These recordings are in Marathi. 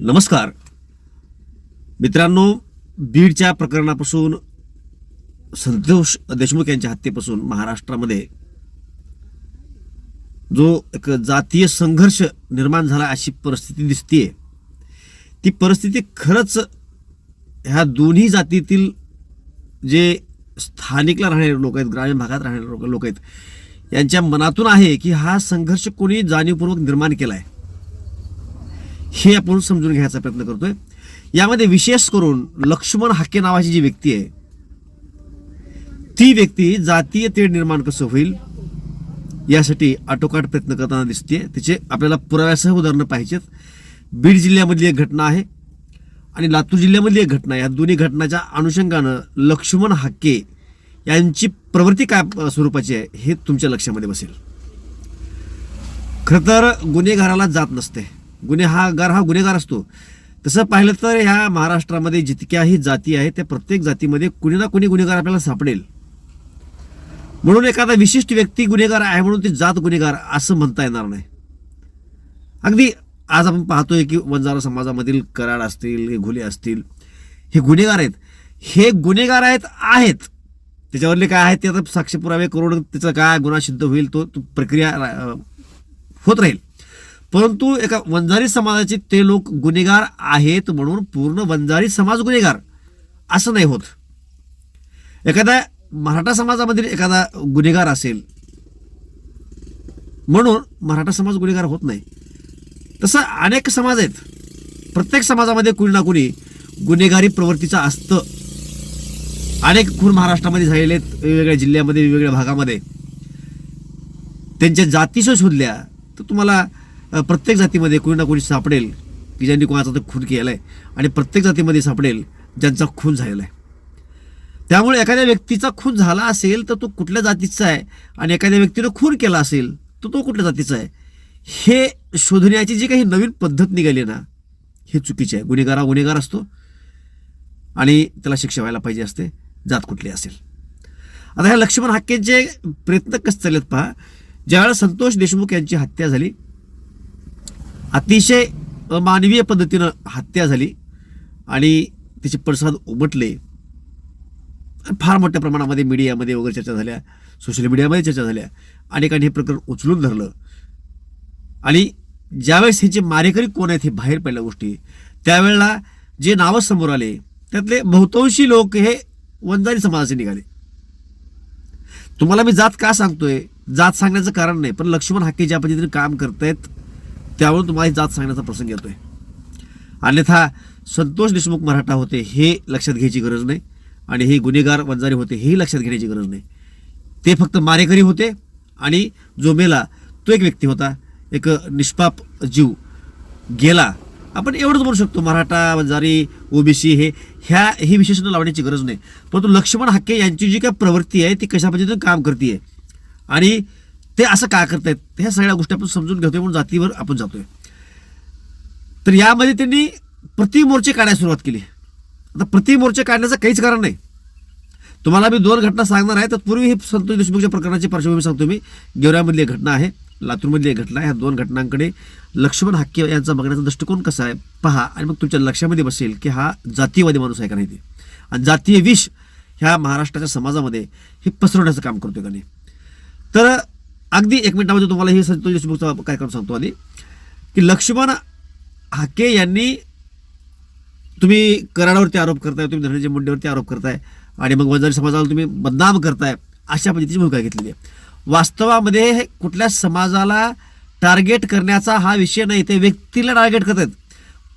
नमस्कार. मित्रांनो बीडच्या प्रकरणापासून संतोष देशमुख यांच्या हत्येपासून महाराष्ट्रामध्ये जो एक जातीय संघर्ष निर्माण झाला अशी परिस्थिती दिसतीये. ती परिस्थिती खरंच ह्या दोन्ही जातीतील जे स्थानिकला राहणारे लोक आहेत ग्रामीण भागात राहणारे लोक लोक आहेत यांच्या मनातून आहे की हा संघर्ष कोणी जाणीवपूर्वक निर्माण केला आहे हे आपण समजून घ्यायचा प्रयत्न करतोय. यामध्ये विशेष करून लक्ष्मण हाके नावाची जी व्यक्ती आहे ती व्यक्ती जातीय तेढ निर्माण कसं होईल यासाठी आटोकाट प्रयत्न करताना दिसते. तिचे आपल्याला पुराव्यासह उदाहरणं पाहिजेत. बीड जिल्ह्यामधली एक घटना आहे आणि लातूर जिल्ह्यामधली एक घटना या दोन्ही घटनाच्या अनुषंगानं लक्ष्मण हाके यांची प्रवृत्ती काय स्वरूपाची आहे हे तुमच्या लक्षामध्ये बसेल. खरं तर गुन्हेगाराला जात नसते. गुन्हे हा गुन्हेगार असतो. तसं पाहिलं तर ह्या महाराष्ट्रामध्ये जितक्याही जाती आहेत त्या प्रत्येक जातीमध्ये कुणी ना कुणी गुन्हेगार आपल्याला सापडेल. म्हणून एखादा विशिष्ट व्यक्ती गुन्हेगार आहे म्हणून ते जात गुन्हेगार असं म्हणता येणार नाही. अगदी आज आपण पाहतोय की वंजारा समाजामधील कराड असतील घुले असतील हे गुन्हेगार आहेत. हे गुन्हेगार आहेत आहेत. त्याच्यावरले काय आहेत ते आता साक्षीपुरावे करून त्याचा काय गुन्हा सिद्ध होईल तो तो प्रक्रिया होत राहील. परंतु एका वंजारी समाजाचे ते लोक गुन्हेगार आहेत म्हणून पूर्ण वंजारी समाज गुन्हेगार. असं नाही होत. एखाद्या मराठा समाजामधील एखादा गुन्हेगार असेल म्हणून मराठा समाज गुन्हेगार होत नाही. तसं अनेक समाज आहेत. प्रत्येक समाजामध्ये कुणी ना कुणी गुन्हेगारी प्रवृत्तीचं असतं. अनेक खून महाराष्ट्रामध्ये झालेले आहेत वेगवेगळ्या जिल्ह्यामध्ये वेगवेगळ्या भागामध्ये. त्यांच्या जातीशी शोधल्या तर तुम्हाला प्रत्येक जातीमध्ये कोणी ना कोणी सापडेल की ज्यांनी कोणाचा तर खून केला आहे आणि प्रत्येक जातीमध्ये सापडेल ज्यांचा खून झालेला आहे. त्यामुळे एखाद्या व्यक्तीचा खून झाला असेल तर तो कुठल्या जातीचा आहे आणि एखाद्या व्यक्तीनं खून केला असेल तर तो कुठल्या जातीचा आहे? हे शोधण्याची जी काही नवीन पद्धत निघाली ना हे चुकीचे आहे. गुन्हेगारा गुन्हेगार असतो आणि त्याला शिक्षा व्हायला पाहिजे असते जात कुठली असेल. आता ह्या लक्ष्मण हाकेंचे प्रयत्न कसे चाललेत पहा. ज्यावेळेला संतोष देशमुख यांची हत्या झाली अतिशय मानवीय पद्धतीनं हत्या झाली आणि तिचे पडसाद उमटले. फार मोठ्या प्रमाणामध्ये मीडियामध्ये वगैरे चर्चा झाल्या सोशल मीडियामध्ये चर्चा झाल्या. अनेकांनी हे प्रकरण उचलून धरलं. आणि ज्यावेळेस ह्याचे मारेकरी कोण आहेत हे बाहेर पडल्या गोष्टी त्यावेळेला जे नावं समोर आले त्यातले बहुतांशी लोक हे वंजारी समाजाचे निघाले. तुम्हाला मी जात का सांगतोय? जात सांगण्याचं कारण नाही पण लक्ष्मण हाके ज्या पद्धतीने काम करतायत त्यावरून तुम्हाला ही जात सांगण्याचा प्रसंग येतोय. अन्यथा संतोष देशमुख मराठा होते हे लक्षात घ्यायची गरज नाही. आणि हे गुन्हेगार वंजारी होते हेही लक्षात घेण्याची गरज नाही. ते फक्त मारेकरी होते आणि जो मेला तो एक व्यक्ती होता. एक निष्पाप जीव गेला. आपण एवढंच बोलू शकतो मराठा वंजारी ओबीसी हे ह्या ही विशेषणं लावण्याची गरज नाही. परंतु लक्ष्मण हाके यांची जी काय प्रवृत्ती आहे ती कशा पद्धतीनं काम करते आणि ते असं का करतायत? ह्या सगळ्या गोष्टी आपण समजून घेतोय म्हणून जातीवर आपण जातोय. तर यामध्ये त्यांनी प्रतिमोर्चे काढायला सुरुवात केली. आता प्रतिमोर्चे काढण्याचं काहीच कारण नाही. तुम्हाला मी दोन घटना सांगणार आहे तत्पूर्वी ही संतोष देशमुखच्या प्रकरणाची पार्श्वभूमी सांगतो मी. गेवऱ्यामधली एक घटना आहे लातूरमधली एक घटना आहे. ह्या दोन घटनांकडे लक्ष्मण हाके यांचा बघण्याचा दृष्टिकोन कसा आहे पहा. आणि मग तुमच्या लक्षामध्ये बसेल की हा जातीयवादी माणूस आहे का नाही ते. आणि जातीय विष ह्या महाराष्ट्राच्या समाजामध्ये हे पसरवण्याचं काम करतोय का नाही. तर अगदी एक मिनिटामध्ये तुम्हाला हे संतोष देशमुखचा कार्यक्रम सांगतो आधी. की लक्ष्मण हाके यांनी तुम्ही कराडावरती आरोप करताय तुम्ही धनंजय मुंडेवरती आरोप करताय आणि मग वंजारी समाजाला तुम्ही बदनाम करताय अशा पद्धतीची भूमिका घेतलेली आहे. वास्तवामध्ये कुठल्या समाजाला टार्गेट करण्याचा हा विषय नाही ते व्यक्तीला टार्गेट करतायत.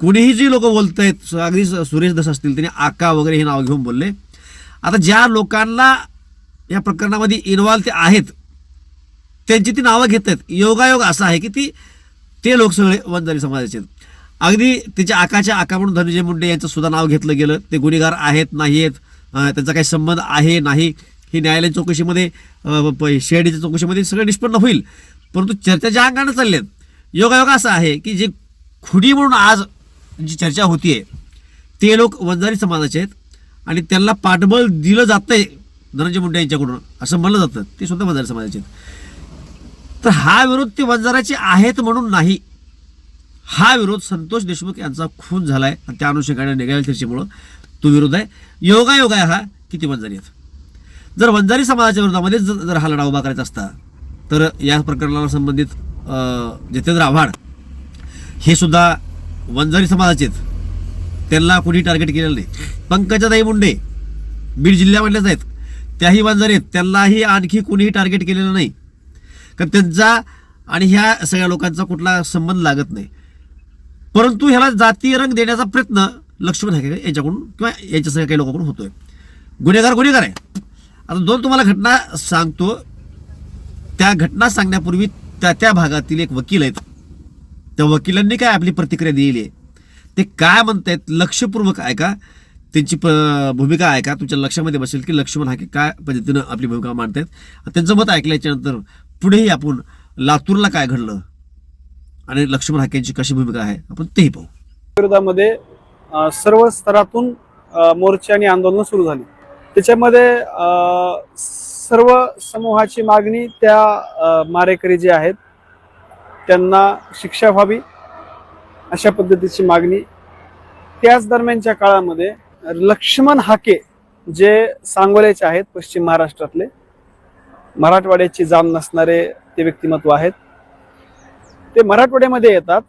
कुणीही जी लोक बोलत आहेत अगदी स- सुरेश दस असतील त्यांनी आका वगैरे हे नाव घेऊन बोलले. आता ज्या लोकांना या प्रकरणामध्ये इन्व्हॉल्व ते आहेत त्यांची ती नावं घेत आहेत योगायोग असा आहे की ती ते लोक सगळे वंजारी समाजाचे आहेत. अगदी त्याच्या आकाच्या आका म्हणून धनंजय मुंडे यांचं सुद्धा नाव घेतलं गेलं. ते गुन्हेगार आहेत नाही आहेत त्यांचा काही संबंध आहे नाही ही न्यायालयीन चौकशीमध्ये अं, शेडीच्या चौकशीमध्ये सगळं निष्पन्न होईल. परंतु चर्चा ज्या अंगाने चालल्यात योगायोग असा आहे की जे खुडी म्हणून आज जी चर्चा होतीये ते लोक वंजारी समाजाचे आहेत आणि त्यांना पाठबळ दिलं जातंय धनंजय मुंडे यांच्याकडून असं म्हणलं जातं. ते सुद्धा वंजारी समाजाचे आहेत. तर हा विरोध ते वंजाराचे आहेत म्हणून नाही. हा विरोध संतोष देशमुख यांचा खून झालाय आणि त्या अनुषंगाने निघाल त्याच्यामुळं तो विरोध आहे. योगायोग आहे हा किती वंजारी आहेत. जर वंजारी समाजाच्या विरोधामध्ये जर हा लढा उभा करायचा असता तर या प्रकरणाला संबंधित जितेंद्र आव्हाड हे सुद्धा वंजारी समाजाचे आहेत. त्यांना कुणी टार्गेट केलेलं नाही. पंकजाताई मुंडे बीड जिल्ह्यामधल्याच आहेत. त्याही वंजारी आहेत. त्यांनाही आणखी कुणीही टार्गेट केलेलं नाही. कारण त्यांचा आणि ह्या सगळ्या लोकांचा कुठला संबंध लागत नाही. परंतु ह्याला जातीय रंग देण्याचा प्रयत्न लक्ष्मण हाके यांच्याकडून किंवा याच्या सगळ्या काही लोकांकडून होतोय. गुन्हेगार गुन्हेगार आहे. आता दोन तुम्हाला घटना सांगतो. त्या घटना सांगण्यापूर्वी त्या त्या भागातील एक वकील आहेत. त्या वकिलांनी काय आपली प्रतिक्रिया दिलेली आहे? ते काय म्हणतायत? लक्षपूर्वक ऐका. त्यांची प भूमिका ऐका. तुमच्या लक्षामध्ये बसेल की लक्ष्मण हाके काय पद्धतीनं आपली भूमिका मांडतायत. त्यांचं मत ऐकल्याच्यानंतर पुढेही आपण लातूरला काय घडलं आणि लक्ष्मण हाकेंची कशी भूमिका आहे आपण तेही पाहू. विरोधामध्ये सर्व स्तरातून मोर्चे आणि आंदोलनं सुरू झाली. त्याच्यामध्ये सर्व समूहाची मागणी त्या मारेकरी जे आहेत त्यांना शिक्षा व्हावी अशा पद्धतीची मागणी. त्याच दरम्यानच्या काळामध्ये लक्ष्मण हाके जे सांगोल्याचे आहेत पश्चिम महाराष्ट्रातले मराठवाड्याची जाण नसणारे ते व्यक्तिमत्व आहेत. ते मराठवाड्यामध्ये येतात.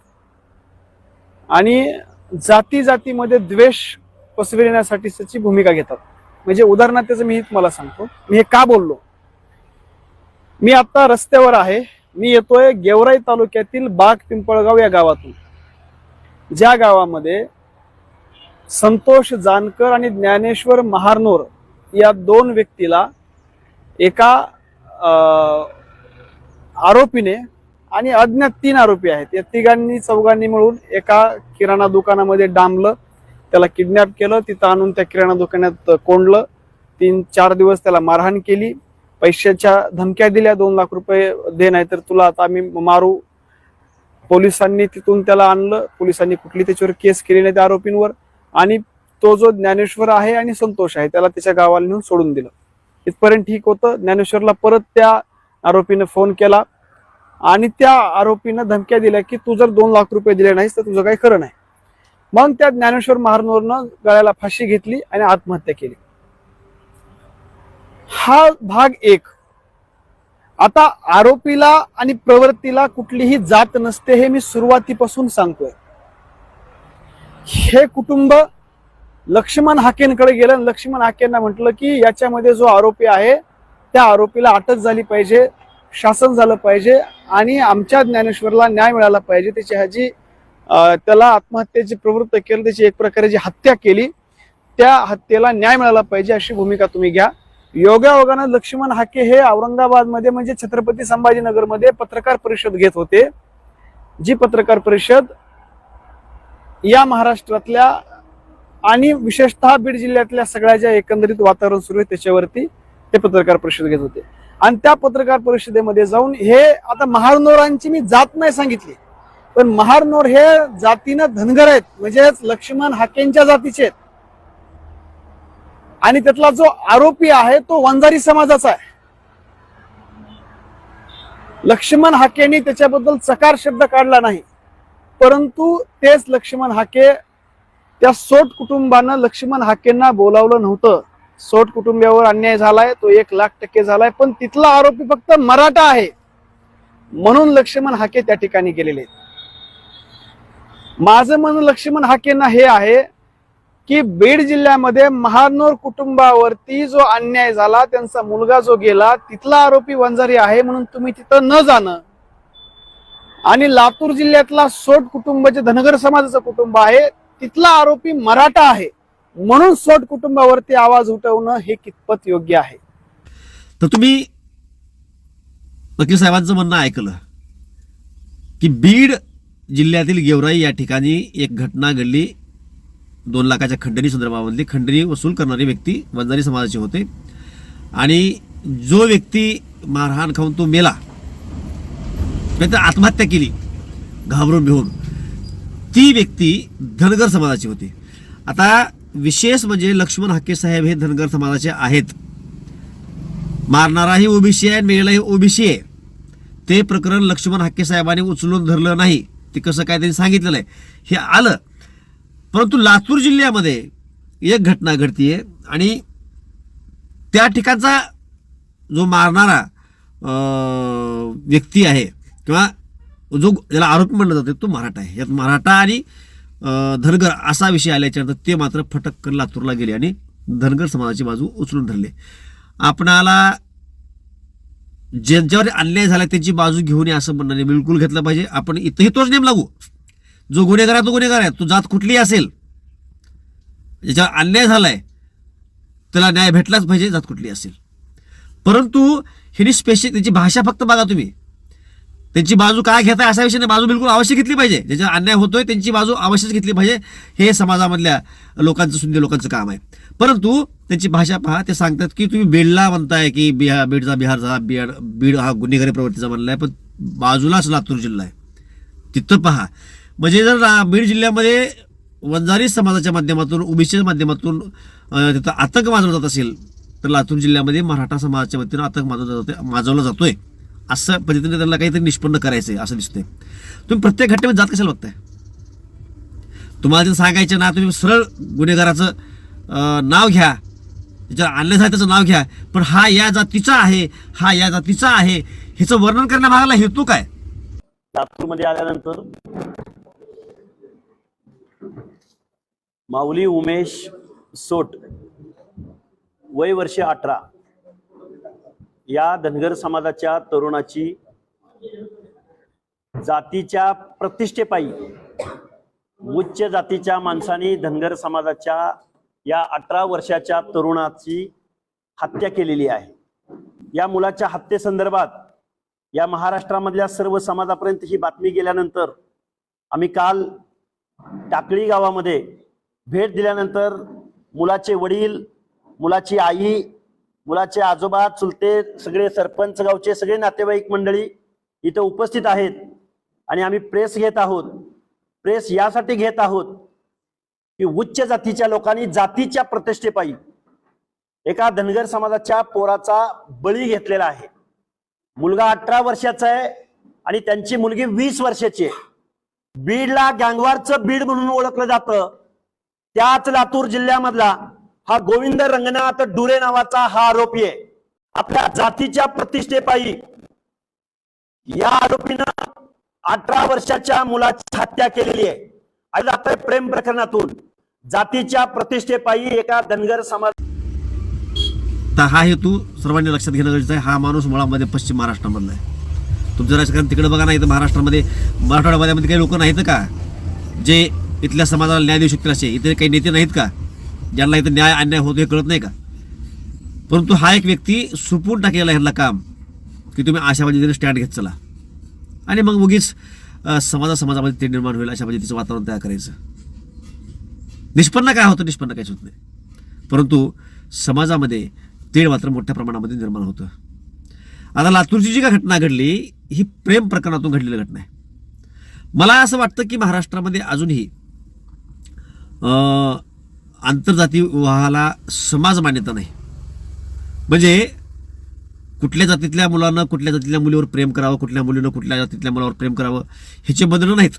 आणि जाती जातीमध्ये द्वेष पसरविण्यासाठी त्याची भूमिका घेतात. म्हणजे उदाहरणार्थ त्याचं मी तुम्हाला सांगतो. मी हे का बोललो? मी आता रस्त्यावर आहे. मी येतोय गेवराई तालुक्यातील बाग पिंपळगाव या गावातून. ज्या गावामध्ये संतोष जानकर आणि ज्ञानेश्वर महारनोर या दोन व्यक्तीला एका आरोपीने आणि अज्ञात तीन आरोपी आहेत. या तिघांनी चौघांनी मिळून एका किराणा दुकानामध्ये डांबलं त्याला किडनॅप केलं तिथं आणून त्या किराणा दुकानात कोंडलं. तीन चार दिवस त्याला मारहाण केली. पैशाच्या धमक्या दिल्या दोन लाख रुपये दे नाही तर तुला आता आम्ही मारू. पोलिसांनी तिथून त्याला आणलं. पोलिसांनी कुठली त्याच्यावर केस केली नाही त्या आरोपींवर. आणि तो जो ज्ञानेश्वर आहे आणि संतोष आहे त्याला त्याच्या गावाला नेऊन सोडून दिलं. इथपर्यंत ठीक होतं. ज्ञानेश्वरला परत त्या आरोपीनं फोन केला. आणि त्या आरोपीनं धमक्या दिल्या की तू जर दोन लाख रुपये दिले नाहीस तर तुझं काही खरं नाही. मग त्या ज्ञानेश्वर महारनोरनं गळ्याला फाशी घेतली आणि आत्महत्या केली. हा भाग एक. आता आरोपीला आणि प्रवृत्तीला कुठलीही जात नसते हे मी सुरुवातीपासून सांगतोय. हे कुटुंब लक्ष्मण हाकेंकडे गेलं आणि लक्ष्मण हाकेंना म्हटलं की याच्यामध्ये जो आरोपी आहे त्या आरोपीला अटक झाली पाहिजे शासन झालं पाहिजे आणि आमच्या ज्ञानेश्वरला न्याय मिळाला पाहिजे. त्याची ह्याची त्याला आत्महत्येची प्रवृत्त केली त्याची एक प्रकारे जी हत्या केली त्या हत्येला न्याय मिळाला पाहिजे अशी भूमिका तुम्ही घ्या. योगायोगानं लक्ष्मण हाके हे औरंगाबादमध्ये म्हणजे छत्रपती संभाजीनगरमध्ये पत्रकार परिषद घेत होते. जी पत्रकार परिषद या महाराष्ट्रातल्या आणि विशेषतः बीड जिल्ह्यातल्या सगळ्या ज्या एकंदरीत वातावरण सुरू आहे त्याच्यावरती ते पत्रकार परिषद घेत होते. आणि त्या पत्रकार परिषदेमध्ये जाऊन हे आता महारनोरांची मी जात नाही सांगितली पण महारनोर हे जातीनं धनगर आहेत म्हणजेच लक्ष्मण हाकेंच्या जातीचे आहेत. आणि त्यातला जो आरोपी आहे तो वंजारी समाजाचा आहे. लक्ष्मण हाकेनी त्याच्याबद्दल चकार शब्द काढला नाही परंतु तेच लक्ष्मण हाके त्या सोट कुटुंबानं लक्ष्मण हाकेंना बोलावलं नव्हतं. सोट कुटुंबावर अन्याय झालाय तो एक लाख टक्के झालाय पण तिथला आरोपी फक्त मराठा आहे. म्हणून लक्ष्मण हाके त्या ठिकाणी गेलेले माझं म्हणून लक्ष्मण हाकेंना हे आहे की बीड जिल्ह्यामध्ये महानोर कुटुंबावरती जो अन्याय झाला त्यांचा मुलगा जो गेला तिथला आरोपी वंजारी आहे म्हणून तुम्ही तिथं न जाणं. आणि लातूर जिल्ह्यातला सोट कुटुंब जे धनगर समाजाचं कुटुंब आहे तिथला आरोपी मराठा आहे. म्हणून सोट कुटुंबावरती आवाज उठवणं हे कितपत योग्य आहे? तर तुम्ही वकील साहेबांचं म्हणणं ऐकलं की बीड जिल्ह्यातील गेवराई या ठिकाणी एक घटना घडली. दोन लाखाच्या खंडणी संदर्भामधली. खंडणी वसूल करणारी व्यक्ती वंजारी समाजाचे होते. आणि जो व्यक्ती मारहाण खाऊन तो मेला नाहीतर आत्महत्या केली घाबरून भिवून ती व्यक्ती धनगर समाजाची होती. आता विशेष म्हणजे लक्ष्मण हाके साहेब हे धनगर समाजाचे आहेत. मारणाराही ओबीसी आहे आणि ओबीसी आहे. ते प्रकरण लक्ष्मण हाके साहेबांनी उचलून धरलं नाही. ते कसं काय त्यांनी सांगितलेलं आहे? हे आलं. परंतु लातूर जिल्ह्यामध्ये एक घटना घडतीये आणि त्या ठिकाणचा जो मारणारा व्यक्ती आहे किंवा जो ज्याला आरोपी म्हणलं जातं तो मराठा आहे. यात मराठा आणि धनगर असा विषय आल्याच्यानंतर ते मात्र फटक्कन लातूरला गेले आणि धनगर समाजाची बाजू उचलून धरले. आपणाला ज्यांच्यावर अन्याय झाला त्यांची बाजू घेऊन ये असं म्हणणं बिलकुल घेतलं पाहिजे. आपण इथंही तोच नेम लागू. जो गुन्हेगार आहे तो गुन्हेगार आहे. तो जात कुठलीही असेल ज्याच्यावर अन्याय झालाय त्याला न्याय भेटलाच पाहिजे जात कुठली असेल. परंतु हिनी स्पेशल त्याची भाषा फक्त बघा तुम्ही. त्यांची बाजू काय घेताय असा विषय नाही. बाजू बिलकुल अवश्य घेतली पाहिजे. ज्याच्या अन्याय होतोय त्यांची बाजू अवश्यच घेतली पाहिजे. हे समाजामधल्या लोकांचं सुंदर लोकांचं काम आहे. परंतु त्यांची भाषा पहा ते सांगतात की तुम्ही बीडला म्हणताय की बिहार बीडचा बिहारचा बीड बीड हा गुन्हेगारी प्रवृत्तीचा म्हणलाय पण बाजूलाच लातूर जिल्हा आहे. तिथं पहा. म्हणजे जर रा- बीड जिल्ह्यामध्ये वंजारी समाजाच्या माध्यमातून ओबीसीच्या माध्यमातून तिथं आतंक माजवला जात असेल तर लातूर जिल्ह्यामध्ये मराठा समाजाच्या वतीनं आतंक माजवला जातो माजवला जातोय. असं म्हणजे पद्धतीने त्यांना काहीतरी निष्पन्न करायचंय असं दिसतंय. तुम्ही प्रत्येक घटनेमध्ये जात कशाला बघताय? तुम्हाला जर सांगायचं ना तुम्ही सरळ गुन्हेगाराचं नाव घ्या. त्याच्या आणलं त्याचं नाव घ्या. पण हा या जातीचा आहे हा या जातीचा आहे. ह्याचं वर्णन करण्यामागला हेतू काय? लातूरमध्ये आल्यानंतर माऊली उमेश सोट वय वर्षे अठरा. या धनगर समाजाच्या तरुणाची जातीच्या प्रतिष्ठेपायी उच्च जातीच्या माणसाने धनगर समाजाच्या या अठरा वर्षाच्या तरुणाची हत्या केलेली आहे. या मुलाच्या हत्येसंदर्भात या महाराष्ट्रामधल्या सर्व समाजापर्यंत ही बातमी गेल्यानंतर आम्ही काल टाकळी गावामध्ये भेट दिल्यानंतर मुलाचे वडील मुलाची आई मुलाचे आजोबा चुलते सगळे सरपंच गावचे सगळे नातेवाईक मंडळी इथं उपस्थित आहेत आणि आम्ही प्रेस घेत आहोत. प्रेस यासाठी घेत आहोत की उच्च जातीच्या लोकांनी जातीच्या प्रतिष्ठेपायी एका धनगर समाजाच्या पोराचा बळी घेतलेला आहे. मुलगा अठरा वर्षाचा आहे आणि त्यांची मुलगी वीस वर्षाची आहे. बीडला गँगवारचं बीड म्हणून ओळखलं जातं. त्याच लातूर जिल्ह्यामधला हा गोविंद रंगनाथ डुरे नावाचा हा आरोपी आहे. आपल्या जातीच्या प्रतिष्ठेपायी या आरोपीनं अठरा वर्षाच्या मुलाची हत्या केलेली आहे. आणि जातोय प्रेम प्रकरणातून जातीच्या प्रतिष्ठेपायी एका धनगर समाज तर हा हेतू सर्वांनी लक्षात घेणं गरजेचं आहे. हा माणूस मुळामध्ये पश्चिम महाराष्ट्रामधला आहे. तुमचं राजकारण तिकडे बघा नाही तर महाराष्ट्रामध्ये मराठवाड्यामध्ये काही लोक नाहीत का? जे इथल्या समाजाला न्याय देऊ शकतील असे इथे काही नेते नाहीत का? ज्यांना इथं न्याय अन्याय होतो हे कळत नाही का? परंतु हा एक व्यक्ती सुपून टाकलेला ह्यांना काम की तुम्ही अशा पद्धतीने स्टँड घेत चला. आणि मग उगीच समाजा समाजामध्ये ते निर्माण होईल अशा पद्धतीचं वातावरण तयार करायचं. निष्पन्न काय होतं निष्पन्न काहीच होत नाही. परंतु समाजामध्ये तेढ मात्र मोठ्या प्रमाणामध्ये निर्माण होतं. आता लातूरची जी काय घटना घडली ही प्रेम प्रकरणातून घडलेली घटना आहे. मला असं वाटतं की महाराष्ट्रामध्ये अजूनही आंतरजातीय आंतरजाती विवाहाला समाज मान्यता नाही. म्हणजे कुठल्या जातीतल्या मुलांना कुठल्या जातीतल्या मुलीवर प्रेम करावं कुठल्या मुलीनं कुठल्या जातीतल्या मुलावर प्रेम करावं ह्याचे बंधनं नाहीत.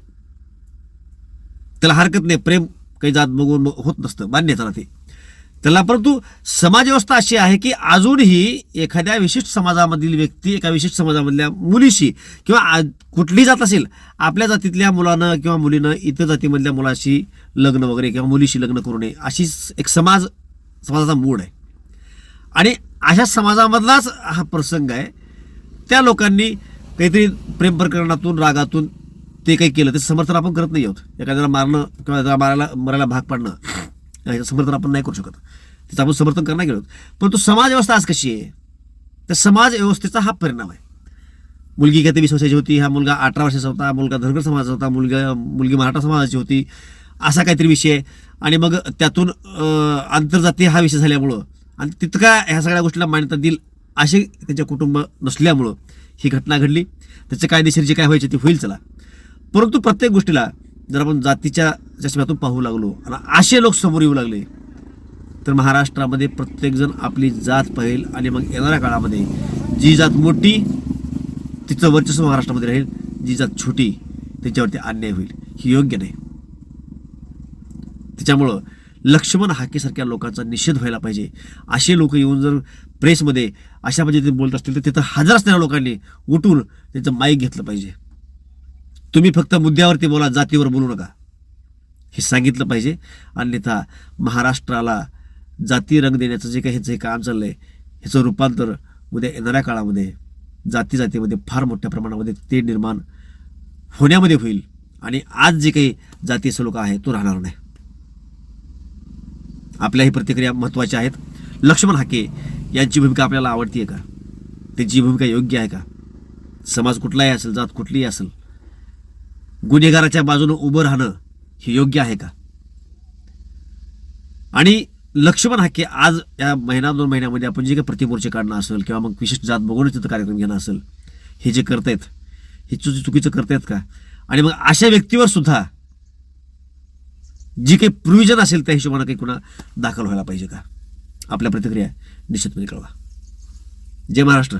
त्याला हरकत नाही. प्रेम काही जात बघून होत नसतं. मान्य आहे त्याला ते त्याला परंतु समाजव्यवस्था अशी आहे की अजूनही एखाद्या विशिष्ट समाजामधील व्यक्ती एका विशिष्ट समाजामधल्या मुलीशी किंवा आ- जात असेल आपल्या जातीतल्या मुलानं किंवा मुलीनं इतर जातीमधल्या मुलाशी लग्न वगैरे किंवा मुलीशी लग्न करू नये अशी एक समाज समाजाचा मूड आहे. आणि अशा समाजामधलाच हा प्रसंग आहे. त्या लोकांनी काहीतरी प्रेम प्रकरणातून रागातून ते काही केलं ते समर्थन आपण करत नाही आहोत. एखाद्याला मारणं किंवा मारायला मरायला भाग पाडणं. याचं समर्थन आपण नाही करू शकत. त्याचं आपण समर्थन करणं गेलो परंतु समाज व्यवस्था आज कशी आहे? तर समाज व्यवस्थेचा हा परिणाम आहे. मुलगी काय ते वीस वर्षाची होती हा मुलगा अठरा वर्षाचा होता मुलगा धनगर समाजाचा होता मुलगा मुलगी मराठा समाजाची होती असा काहीतरी विषय आहे. आणि मग त्यातून आंतरजातीय हा विषय झाल्यामुळं आणि तितका ह्या सगळ्या गोष्टीला मान्यता देईल असे त्यांच्या कुटुंब नसल्यामुळं ही घटना घडली. त्याचे कायदेशीर जे काय व्हायचे ते होईल चला. परंतु प्रत्येक गोष्टीला जर आपण जातीच्या चष्म्यातून पाहू लागलो आणि असे लोक समोर येऊ लागले तर महाराष्ट्रामध्ये प्रत्येकजण आपली जात पाहिल आणि मग येणाऱ्या काळामध्ये जी जात मोठी तिचं वर्चस्व महाराष्ट्रामध्ये राहील. जी जात छोटी त्याच्यावरती अन्याय होईल. ही योग्य नाही. त्याच्यामुळं लक्ष्मण हाकेसारख्या लोकांचा निषेध व्हायला पाहिजे. असे लोक येऊन जर प्रेसमध्ये अशा पद्धतीने बोलत असतील तर तिथं हजार असणाऱ्या लोकांनी उठून त्यांचं माईक घेतलं पाहिजे. तुम्ही फक्त मुद्द्यावरती बोला जातीवर बोलू नका. हे सांगितलं पाहिजे. अन्यथा महाराष्ट्राला जाती रंग देण्याचं जे काही ह्याचं हे काम आहे ह्याचं रूपांतर उद्या येणाऱ्या काळामध्ये जाती जातीमध्ये फार मोठ्या प्रमाणामध्ये ते निर्माण होण्यामध्ये होईल. आणि आज जे काही जाती लोक आहे तो राहणार नाही. आपल्या ही प्रतिक्रिया महत्त्वाच्या आहेत. लक्ष्मण हाके यांची भूमिका आपल्याला आवडती आहे का? त्यांची भूमिका योग्य आहे का? समाज कुठलाही असेल जात कुठलीही असेल गुन्हेगाराच्या बाजूने उभं राहणं हे योग्य आहे का? आणि लक्ष्मण हाके आज या महिना दोन महिन्यामध्ये आपण जे काही प्रतिमोर्चे काढणं असेल किंवा मग विशिष्ट जात बघूनच तिथं कार्यक्रम घेणं असेल हे जे करतायत हे चुकी चुकीचं करतायत का? आणि मग अशा व्यक्तीवर सुद्धा जी काही प्रोविजन असेल त्या हिशोबानं काही कुणा दाखल व्हायला पाहिजे का? आपल्या प्रतिक्रिया निश्चितपणे कळवा. जय महाराष्ट्र.